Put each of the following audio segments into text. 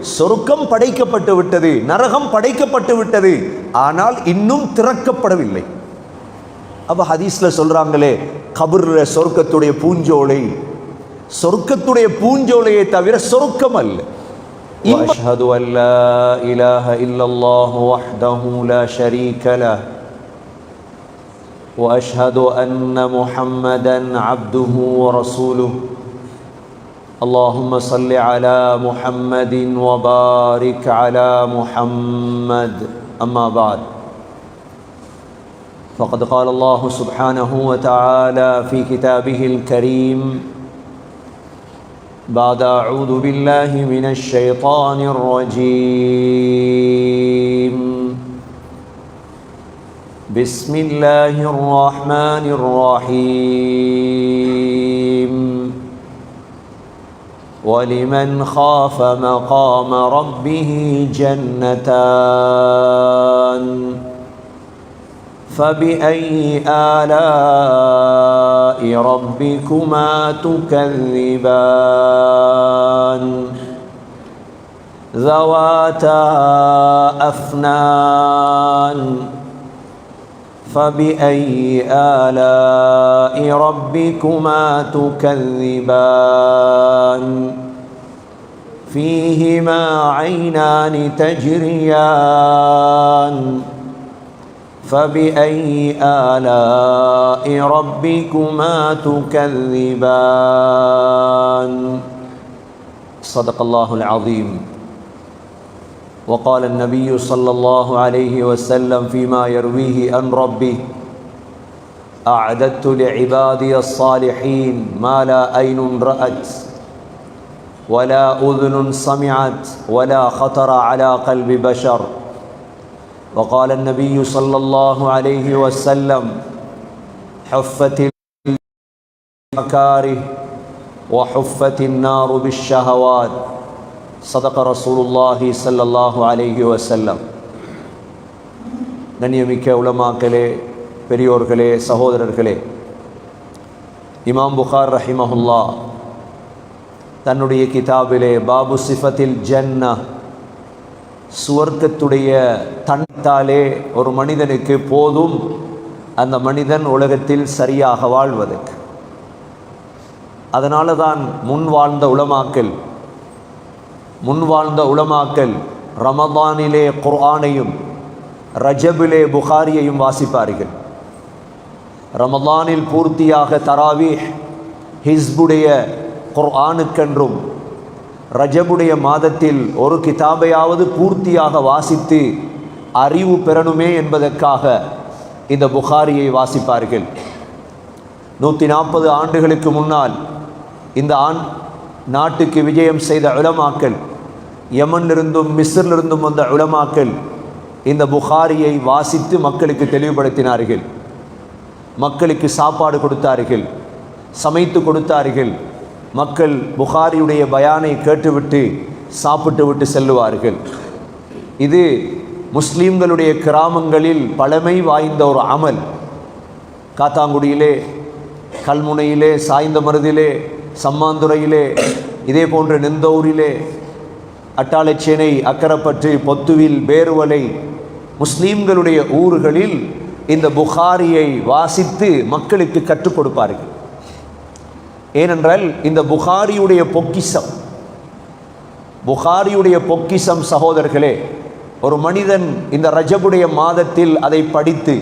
சொருக்கம் படைக்கப்பட்டு விட்டது நரகம் படைக்கப்பட்டு விட்டது ஆனால் இன்னும் திறக்கப்படவில்லை. அப்போ ஹதீஸில் சொல்கிறாங்களே கபுர சொர்க்கத்துடைய பூஞ்சோலை. சொர்க்கத்துடைய பூஞ்சோலையை தவிர சொருக்கம் அல்ல. واشهد ان لا اله الا الله وحده لا شريك له واشهد ان محمدا عبده ورسوله اللهم صل على محمد وبارك على محمد. أما بعد فقد قال الله سبحانه وتعالى في كتابه الكريم بعد أعوذ بالله من الشيطان الرجيم. بسم الله الرحمن الرحيم. ولمن خاف مقام ربه جنتان فبأي آلاء ربكما تكذبان؟ ذواتا أفنان فبأي آلاء ربكما تكذبان؟ فيهما عينان تجريان. فبأي آلاء ربكما تكذبان؟ صدق الله العظيم. وقال النبي صلى الله عليه وسلم فيما يرويه عن ربه أعددت لعبادي الصالحين ما لا عين رأت ولا أذن سمعت ولا خطر على قلب بشر. وقال النبي صلى الله عليه وسلم حفت المكاره وحفت النار بالشهوات. சதக ரசூலுல்லாஹி சல்லல்லாஹு அலஹி வசல்லம் கண்ணியமிக்க உலமாக்களே பெரியோர்களே சகோதரர்களே இமாம் புகார் ரஹிமஹுல்லா தன்னுடைய கிதாபிலே பாபு சிஃபத்தில் ஜன்ன சுவர்க்கத்துடைய தன்னித்தாலே ஒரு மனிதனுக்கு போதும் அந்த மனிதன் உலகத்தில் சரியாக வாழ்வதற்கு. அதனால தான் முன் வாழ்ந்த உளமாக்கல் முன் வாழ்ந்த உலமாக்கல் ரமதானிலே குர்ஆனையும் ரஜபிலே புகாரியையும் வாசிப்பார்கள். ரமதானில் பூர்த்தியாக தராவி ஹிஸ்புடைய குர்ஆனுக்கென்றும் ரஜபுடைய மாதத்தில் ஒரு கிதாபையாவது பூர்த்தியாக வாசித்து அறிவு பெறணுமே என்பதற்காக இந்த புகாரியை வாசிப்பார்கள். நூற்றி நாற்பது ஆண்டுகளுக்கு முன்னால் இந்த ஆண் நாட்டுக்கு விஜயம் செய்த உலமாக்கள் யமனிலிருந்தும் மிஸ்ரிலிருந்தும் வந்த உலமாக்கள் இந்த புகாரியை வாசித்து மக்களுக்கு தெளிவுபடுத்தினார்கள். மக்களுக்கு சாப்பாடு கொடுத்தார்கள் சமைத்து கொடுத்தார்கள். மக்கள் புகாரியுடைய பயானை கேட்டுவிட்டு சாப்பிட்டு விட்டு செல்லுவார்கள். இது முஸ்லீம்களுடைய கிராமங்களில் பழமை வாய்ந்த ஒரு அமல். காத்தாங்குடியிலே கல்முனையிலே சாய்ந்த மருதிலே சம்மாந்துறையிலே இதே போன்று நெந்தூரிலே அட்டாளச்சேனை அக்கரப்பற்று பொத்துவில் பேருவலை முஸ்லீம்களுடைய ஊர்களில் இந்த புகாரியை வாசித்து மக்களுக்கு கற்றுக் கொடுப்பார்கள். ஏனென்றால் இந்த புகாரியுடைய பொக்கிசம் புகாரியுடைய பொக்கிசம் சகோதரர்களே ஒரு மனிதன் இந்த ரஜபுடைய மாதத்தில் அதை படித்து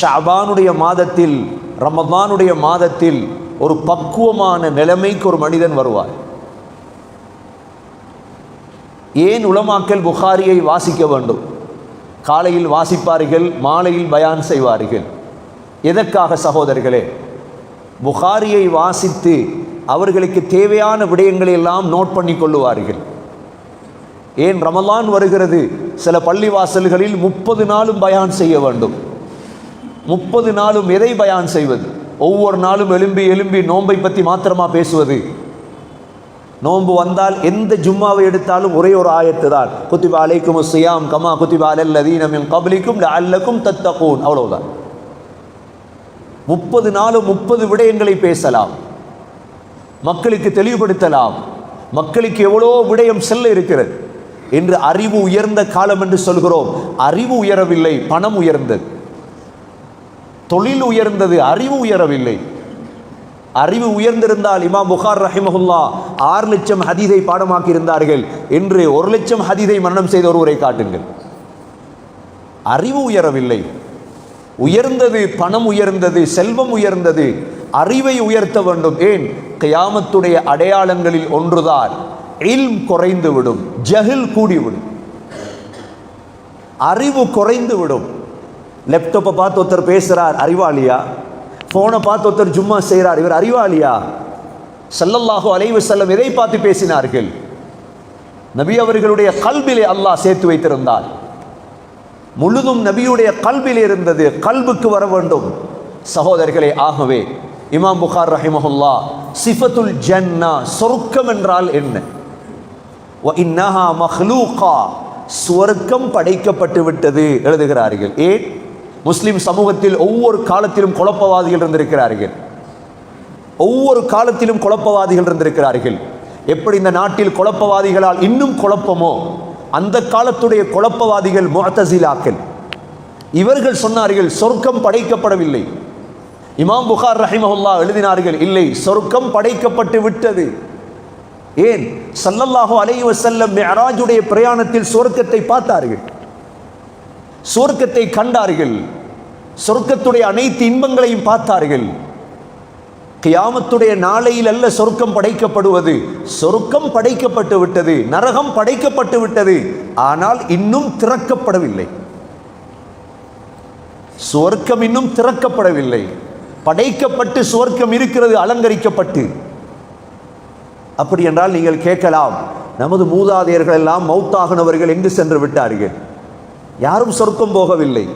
ஷாபானுடைய மாதத்தில் ரமதானுடைய மாதத்தில் ஒரு பக்குவமான நிலைமைக்கு ஒரு மனிதன் வருவார். ஏன் உலமாக்கல் புகாரியை வாசிக்க வேண்டும்? காலையில் வாசிப்பார்கள் மாலையில் பயான் செய்வார்கள். எதற்காக சகோதரர்களே? புகாரியை வாசித்து அவர்களுக்கு தேவையான விடயங்களை எல்லாம் நோட் பண்ணி கொள்ளுவார்கள். ஏன் ரமலான் வருகிறது? சில பள்ளிவாசல்களில் முப்பது நாளும் பயான் செய்ய வேண்டும். முப்பது நாளும் எதை பயான் செய்வது? ஒவ்வொரு நாளும் எலும்பி எலும்பி நோன்பை பற்றி மாத்திரமா பேசுவது? நோன்பு வந்தால் எந்த ஜும்மாவை எடுத்தாலும் ஒரே ஒரு ஆயத்து தான் குத்திபா அலைக்கும் சியாம் கமா குத்திபா அல்லதீனமின் கபலிக்கும் அல்லக்கும் தத்தகூன். அவ்வளவுதான். முப்பது நாளும் முப்பது விடயங்களை பேசலாம். மக்களுக்கு தெளிவுபடுத்தலாம். மக்களுக்கு எவ்வளோ விடயம் செல்ல இருக்கிறது? என்று அறிவு உயர்ந்த காலம் என்று சொல்கிறோம். அறிவு உயரவில்லை பணம் உயர்ந்தது. தொழில் உயர்ந்தது அறிவு உயரவில்லை. அறிவு உயர்ந்திருந்தால் இமாம் புகார் ரஹிமஹுல்லா ஆறு லட்சம் ஹதீதை பாடமாக்கி இருந்தார்கள் என்று ஒரு லட்சம் ஹதீதை மரணம் செய்த ஒருவரை காட்டுங்கள். அறிவு உயரவில்லை. உயர்ந்தது பணம் உயர்ந்தது செல்வம் உயர்ந்தது அறிவை உயர்த்த வேண்டும். ஏன்? கயாமத்துடைய அடையாளங்களில் ஒன்றுதான். இல்ம் குறைந்து விடும் ஜஹில் கூடிவிடும். அறிவு குறைந்து விடும் லேப்டாப்பை பார்த்து ஒருத்தர் பேசுகிறார் அறிவாளியா? ஃபோனை பார்த்து ஒருத்தர் ஜும்மா செய்கிறார் இவர் அறிவாளியா? செல்லல்லாஹோ அலைவு செல்லம் எதை பார்த்து பேசினார்கள்? நபி அவர்களுடைய கல்விலே அல்லாஹ் சேர்த்து வைத்திருந்தார். முழுதும் நபியுடைய கல்பில் இருந்தது கல்புக்கு வர வேண்டும். சகோதரர்களே ஆகவே இமாம் புகார் ரஹிமஹுல்லா சிஃபத்துல் ஜன்னா சொர்க்கம் என்றால் என்ன? வ இன்னஹா மஹ்லூகா சுவர்க்கம் படைக்கப்பட்டு விட்டது எழுதுகிறார்கள். ஏன்? முஸ்லீம் சமூகத்தில் ஒவ்வொரு காலத்திலும் குழப்பவாதிகள் இருந்திருக்கிறார்கள். ஒவ்வொரு காலத்திலும் குழப்பவாதிகள் இருந்திருக்கிறார்கள். எப்படி இந்த நாட்டில் குழப்பவாதிகளால் இன்னும் குழப்பமோ அந்த காலத்துடைய குழப்பவாதிகள் முஅத்தசிலாக்கள். இவர்கள் சொன்னார்கள் சொர்க்கம் படைக்கப்படவில்லை. இமாம் புகார் ரஹிமஹுல்லா எழுதினார்கள் இல்லை சொர்க்கம் படைக்கப்பட்டு விட்டது. ஏன்? சல்லல்லாஹோ அலைவசல்லம் வஸல்லம் பிரயாணத்தில் சொர்க்கத்தை பார்த்தார்கள். சொர்க்கத்தை கண்டார்கள். சொர்க்கத்துடைய அனைத்து இன்பங்களையும் பார்த்தார்கள். கியாமத்துடைய நாளையில் அல்ல சொர்க்கம் படைக்கப்படுவது. சொர்க்கம் படைக்கப்பட்டு விட்டது. நரகம் படைக்கப்பட்டு விட்டது. ஆனால் இன்னும் திறக்கப்படவில்லை. சுவர்க்கம் இன்னும் திறக்கப்படவில்லை. படைக்கப்பட்டு சுவர்க்கம் இருக்கிறது அலங்கரிக்கப்பட்டு. அப்படி என்றால் நீங்கள் கேட்கலாம் நமது மூதாதையர்கள் எல்லாம் மௌத்தாகினவர்கள் எங்கு சென்று விட்டார்கள். யாரும் சொர்க்கம் போகவில்லை.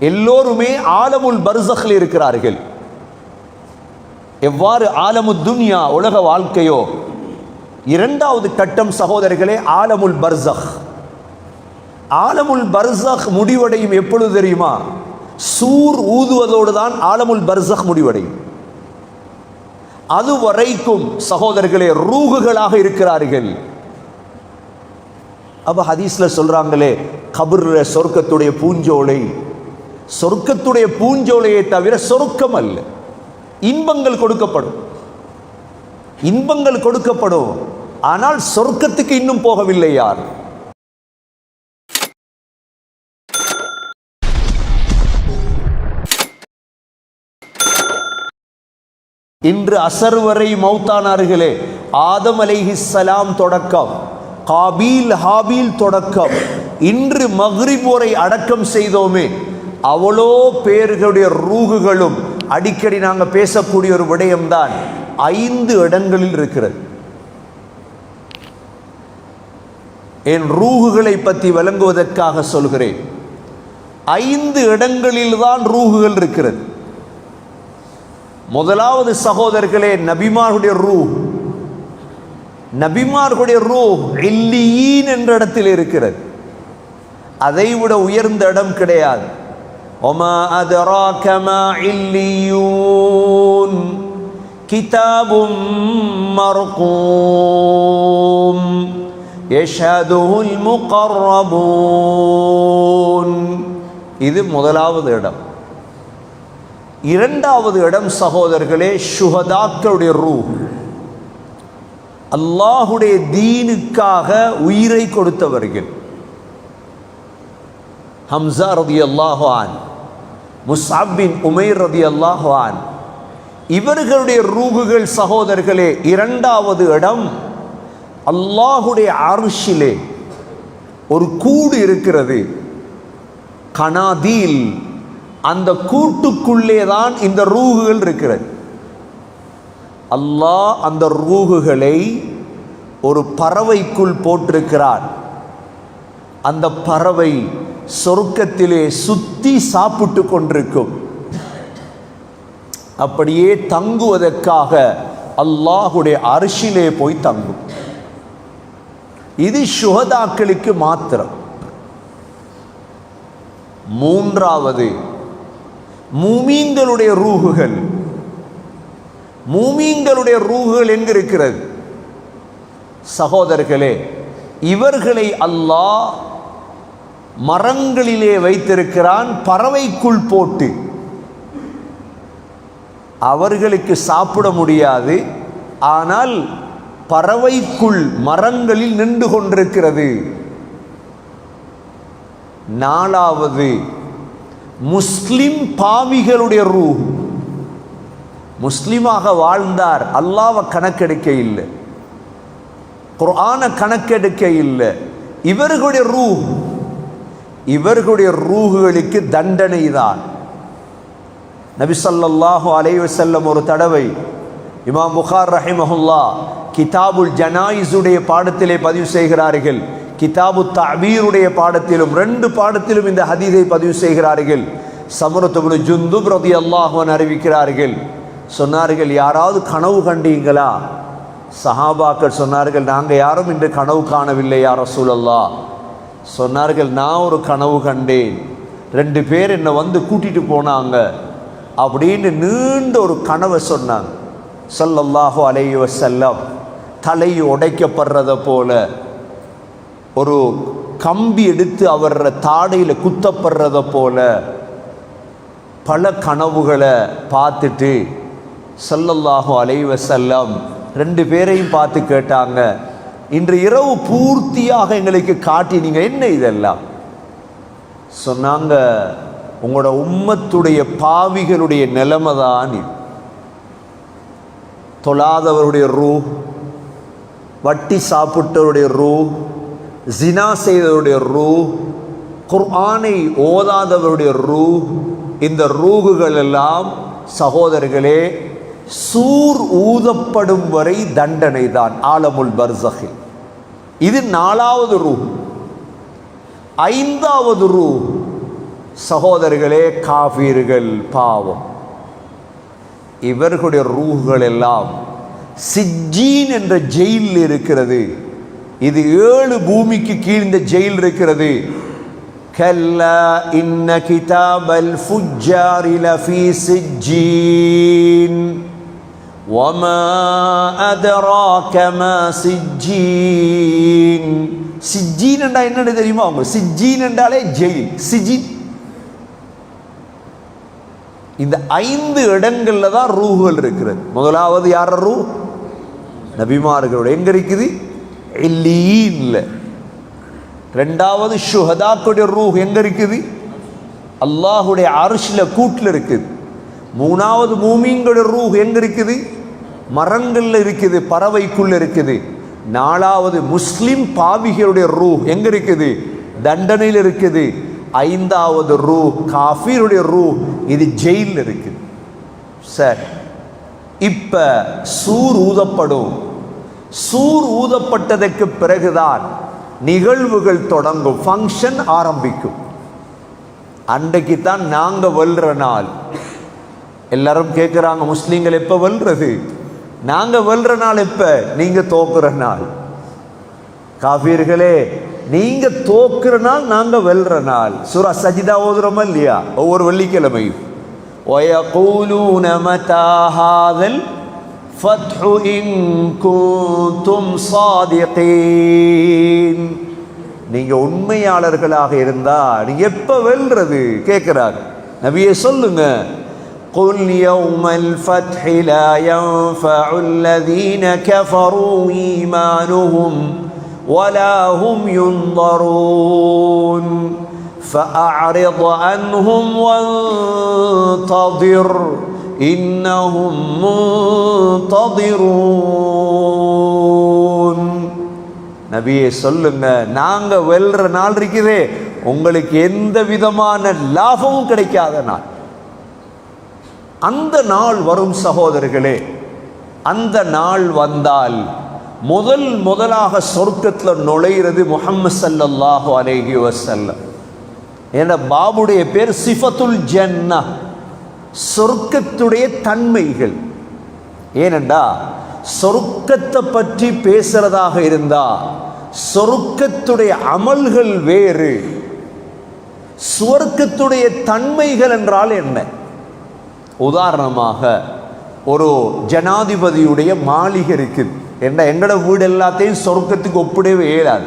எல்லோருமே ஆலமுல் பர்சஹில் இருக்கிறார்கள். எவ்வாறு ஆலமு துன்யா உலக வாழ்க்கையோ? இரண்டாவது கட்டம் சகோதரர்களே ஆலமுல் பர்சக் ஆலமுல் பர்சக் முடிவடையும் எப்பொழுது தெரியுமா? சூர் ஊதுவதோடு தான் ஆலமுல் பர்சக் முடிவடையும். அதுவரைக்கும் சகோதரர்களே ரூகுகளாக இருக்கிறார்கள். அப்போ ஹதீஸ்ல சொல்றாங்களே கபர்ல சொர்க்கத்துடைய பூஞ்சோலை. சொர்க்கத்துடைய பூஞ்சோலையை தவிர சொர்க்கம் அல்ல. இன்பங்கள் கொடுக்கப்படும். இன்பங்கள் கொடுக்கப்படும். ஆனால் சொர்க்கத்துக்கு இன்னும் போகவில்லை யார்? இன்று அசர் வரை மௌத்தானார்களே ஆதம் அலைஹிஸ்ஸலாம் தொடக்கம். காபீல் ஹாபீல் தொடக்கம். இன்று மஹ்ரிபோரை அடக்கம் செய்தோமே. அவ்வளோ பேர்களுடைய ரூகுகளும் அடிக்கடி நாங்கள் பேசக்கூடிய ஒரு விடயம்தான் ஐந்து இடங்களில் இருக்கிறது. என் ரூகுகளை பற்றி விளங்குவதற்காக சொல்கிறேன். ஐந்து இடங்களில் தான் ரூகுகள் இருக்கிறது. முதலாவது சகோதரர்களே நபிமாருடைய ரூ நபிமார்களுடைய ரூ இல்லியீன் என்ற இடத்தில் இருக்கிறது. அதைவிட உயர்ந்த இடம் கிடையாது. ஒமா அதராக மா இல்லியூன் கிதாபும் மர்கூம். யஷதுல் முகர்ரபூன். இது முதலாவது இடம். இரண்டாவது இடம் சகோதரர்களே சுகதாக்களுடைய ரூ அல்லாஹுடைய தீனுக்காக உயிரை கொடுத்தவர்கள். ஹம்சா ரதி அல்லாஹான் முசாபின் உமைர் ரதி அல்லாஹான் இவர்களுடைய ரூகுகள் சகோதரர்களே இரண்டாவது இடம் அல்லாஹுடைய அரிசிலே ஒரு கூடு இருக்கிறது. கனாதீல் அந்த கூட்டுக்குள்ளே தான் இந்த ரூகுகள் இருக்கிறது. அல்லாஹ் அந்த ரூகுகளை ஒரு பறவைக்குள் போட்டிருக்கிறார் அந்த பறவை சொர்க்கத்திலே சுத்தி சாப்பிட்டு கொண்டிருக்கும். அப்படியே தங்குவதற்காக அல்லாஹுடைய அரிசிலே போய் தங்கும். இது சுகதாக்களுக்கு மாத்திரம். மூன்றாவது மூமீன்களுடைய ரூகுகள். மூமீன்களுடைய ரூகுகள் எங்கு இருக்கிறது சகோதரர்களே இவர்களை அல்லாஹ் மரங்களிலே வைத்திருக்கிறான் பறவைக்குள் போட்டு. அவர்களுக்கு சாப்பிட முடியாது ஆனால் பறவைக்குள் மரங்களில் நின்று கொண்டிருக்கிறது. நாலாவது முஸ்லிம் பாவிகளுடைய ரூ முஸ்லீமாக வாழ்ந்தார். அல்லாவை கணக்கெடுக்க இல்லை குர்ஆனை கணக்கெடுக்க இல்லை இவர்களுடைய ரூ இவர்களுடைய ரூகுகளுக்கு தண்டனை தான் நபி ஸல்லல்லாஹு அலைஹி ஒரு தடவை இமாம் புகார் ரஹிமஹுல்லா கிதாபுல் ஜனாயிஸுடைய பாடத்திலே பதிவு செய்கிறார்கள். கிதாபு தபீருடைய பாடத்திலும் ரெண்டு பாடத்திலும் இந்த ஹதீதை பதிவு செய்கிறார்கள். சமரத்துபுல் ஜுந்துப் ரதி அல்லாஹுவன் அறிவிக்கிறார்கள். சொன்னார்கள் யாராவது கனவு கண்டீங்களா சஹாபாக்கள் சொன்னார்கள் நாங்கள் யாரும் இன்று கனவு காணவில்லை யார சூழல்லா சொன்னார்கள் நான் ஒரு கனவு கண்டேன். ரெண்டு பேர் என்னை வந்து கூட்டிட்டு போனாங்க. அப்படின்னு நீண்ட ஒரு கனவை சொன்னாங்க. ஸல்லல்லாஹு அலைஹி செல்லம் தலை உடைக்கப்படுறத போல ஒரு கம்பி எடுத்து அவர் தாடையில் குத்தப்படுறத போல பல கனவுகளை பார்த்துட்டு சல்லல்லாஹோ அலைவ செல்லம் ரெண்டு பேரையும் பார்த்து கேட்டாங்க இன்று இரவு பூர்த்தியாக எங்களுக்கு காட்டினீங்க என்ன இதெல்லாம்? சொன்னாங்க உங்களோட உம்மத்துடைய பாவிகளுடைய நிலைமை தான் தொழாதவருடைய ரூ வட்டி சாப்பிட்டவருடைய ரூ ஜினா செய்தவருடைய ரூ குர்ஆனை ஓதாதவருடைய ரூ இந்த ரூகுகள் எல்லாம் சகோதரர்களே சூர் ஊதப்படும் வரை தண்டனை தான் ஆலமுல் பர்சகில். இது நாலாவது ரூ. ஐந்தாவது ரூ. சகோதரர்களே காபீர்கள் பாவம். இவர்களுடைய ரூஹுகள் எல்லாம் சிஜ்ஜீன் என்ற ஜெயில் இருக்கிறது. இது ஏழு பூமிக்கு கீழ் இந்த ஜெயில் இருக்கிறது. கல்லா இன்ன கிதாபல் ஃபுஜ்ஜாரில ஃபீ சிஜ்ஜீன். وما أدراك ما சிஜ்ஜீன் சிஜ்ஜீன் என்றா என்னன்னு தெரியுமா அவங்க சிஜ்ஜீன் என்றாலே ஜெயில் சிஜின் இந்த ஐந்து இடங்கள்ல தான் ரூஹுகள் இருக்கிறது முதலாவது யார ரூ நபிமார்களோட எங்க இருக்குது இல்லீன்ல ரெண்டாவது ஷுஹதாக்குடைய ரூஹ் எங்க இருக்குது அல்லாஹுடைய அரிசில கூட்டில் இருக்குது மூணாவது மூமீங்களுடைய ரூஹ் எங்க இருக்குது மரங்கள்ல இருக்குது பறவைக்குள்ள இருக்குது. நாலாவது முஸ்லிம் பாவிகளுடைய ரூ எங்க இருக்குது? தண்டனையில் இருக்குது. ஐந்தாவது ரூ காஃபீருடைய ரூ இது ஜெயிலில் இருக்குது. சார் இப்ப சூர் ஊதப்படும். சூர் ஊதப்பட்டதற்கு பிறகுதான் நிகழ்வுகள் தொடங்கும் ஃபங்க்ஷன் ஆரம்பிக்கும். அன்றைக்கு தான் நாங்கள் வெல்ற நாள். எல்லாரும் கேட்குறாங்க முஸ்லீம்கள் எப்போ வெல்றது? நாங்க வெல்ற நாள் எப்ப நீங்க தோக்குற நாள் காபீர்களே நீங்க தோக்குற நாள் நாங்க வெல்ற நாள் சூரா சஜிதா ஓதுறோமா இல்லையா ஒவ்வொரு வெள்ளிக்கிழமையும் ويقولون متى هذا الفتح إن كنتم صادقين நீங்க உண்மையாளர்களாக இருந்தா நீங்க எப்ப வெல்றது கேட்கிறார் நபியே சொல்லுங்க قل يوم الفتح لا ينفع الذين كفروا إيمانهم ولا هم ينظرون فأعرض عنهم وانتظر إنهم منتظرون நபியே சொல்லுங்க நாங்க வெல்ற நாள் இருக்குதே உங்களுக்கு எந்த விதமான லாபமும் கிடைக்காத நாள் அந்த நாள் வரும் சகோதரர்களே அந்த நாள் வந்தால் முதல் முதலாக சொர்க்கத்தில் நுழையிறது முஹம்மது ஸல்லல்லாஹு அலேஹி வசல்லம் என்ற பாபுடைய பேர் சிஃபத்துல் ஜன்னா சொர்க்கத்துடைய தன்மைகள். ஏனெண்டா சொர்க்கத்தை பற்றி பேசுறதாக இருந்தா சொர்க்கத்துடைய அமல்கள் வேறு. சுவர்க்கத்துடைய தன்மைகள் என்றால் என்ன? உதாரணமாக ஒரு ஜனாதிபதியுடைய மாளிகை இருக்குது என்ன எங்களோட வீடு எல்லாத்தையும் சொர்க்கத்துக்கு ஒப்பிடவே இயலாது.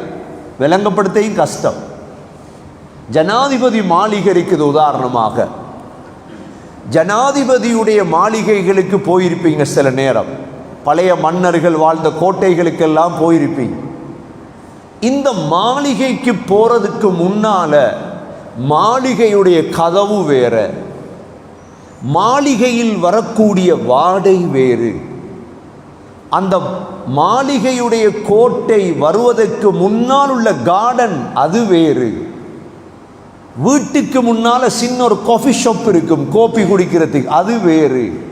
விளங்கப்படுத்தையும் கஷ்டம். ஜனாதிபதி மாளிகை இருக்குது உதாரணமாக. ஜனாதிபதியுடைய மாளிகைகளுக்கு போயிருப்பீங்க சில நேரம். பழைய மன்னர்கள் வாழ்ந்த கோட்டைகளுக்கெல்லாம் போயிருப்பீங்க. இந்த மாளிகைக்கு போகிறதுக்கு முன்னால மாளிகையுடைய கதவு வேறு. மாளிகையில் வரக்கூடிய வாடை வேறு. அந்த மாளிகையுடைய கோட்டை வருவதற்கு முன்னால் உள்ள கார்டன் அது வேறு. வீட்டுக்கு முன்னால சின்ன ஒரு காஃபி ஷாப் இருக்கும் கோப்பி குடிக்கிறதுக்கு அது வேறு.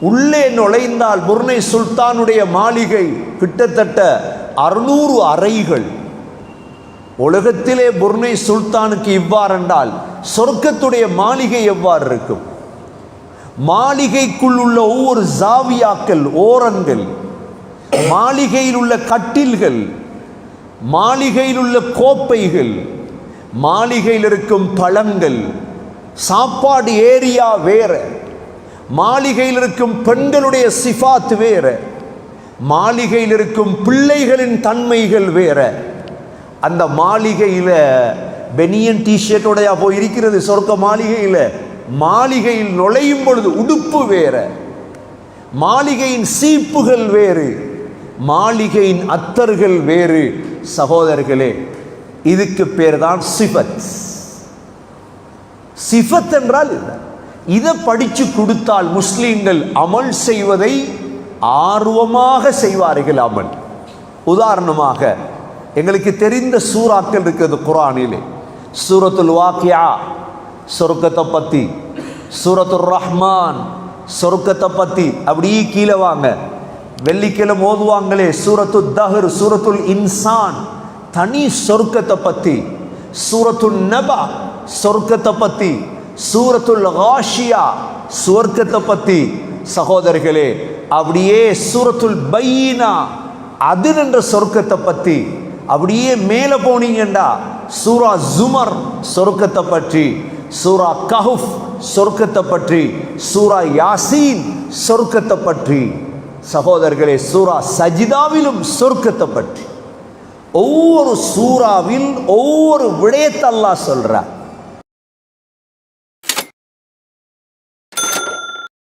உள்ளே நுழைந்தால் புர்னை சுல்தானுடைய மாளிகை கிட்டத்தட்ட அறுநூறு அறைகள். உலகத்திலே புர்னை சுல்தானுக்கு இவ்வாறென்றால் சொர்க்கத்துடைய மாளிகை எவ்வாறு இருக்கும்? மாளிகைக்குள் உள்ள ஒவ்வொரு ஜாவியாக்கள் ஓரங்கள் மாளிகையில் உள்ள கட்டில்கள் மாளிகையில் உள்ள கோப்பைகள் மாளிகையில் இருக்கும் பழங்கள் சாப்பாடு ஏரியா வேற மாளிகையில் இருக்கும் பெண்களுடைய சிஃபாத் வேற மாளிகையில் இருக்கும் பிள்ளைகளின் தன்மைகள் வேற அந்த மாளிகையில் பெனியன் டிஷர்ட்டோடையா போய் இருக்கிறது சொர்க்க மாளிகையில். மாளிகையில் நுழையும் பொழுது உடுப்பு வேற. மாளிகையின் சீப்புகள் வேறு. மாளிகையின் அத்தர்கள் வேறு. சகோதரர்களே இதுக்கு பேர் தான் சிபத் சிபத் என்றால் இதை படித்து கொடுத்தால் முஸ்லீம்கள் அமல் செய்வதை ஆர்வமாக செய்வார்கள் அமல். உதாரணமாக எங்களுக்கு தெரிந்த சூறாக்கள் இருக்கிறது குரானிலே சூரத்துல் வாக்கியா சொர்க்கத்தை பற்றி சூரத்துல் ரஹ்மான் சொர்க்கத்தை பற்றி அப்படியே கீழே வாங்க. வெள்ளிக்கிழமை ஓதுவாங்களே சூரத்து தஹர் சூரத்துல் இன்சான். தனி சொர்க்கத்தை பற்றி சூரத்துல் நபா சொர்க்கத்தை பற்றி சூரத்துல் ஹாஷியா சுவர்க்கத்தை பற்றி சகோதரர்களே அப்படியே சூரத்துல் பையினா அது என்ற சொர்க்கத்தை பற்றி அப்படியே மேலே போனீங்கண்டா. சூரா ஜுமர் சொர்க்கத்தை பற்றி. சூரா கஹுஃப் சொர்க்கத்தை பற்றி. சூரா யாசீன் சொர்க்கத்தை பற்றி. சகோதரர்களே சூரா சஜிதாவிலும் சொர்க்கத்தை பற்றி. ஒவ்வொரு சூறாவில் ஒவ்வொரு விடயத்தை அல்லாஹ் சொல்கிறார்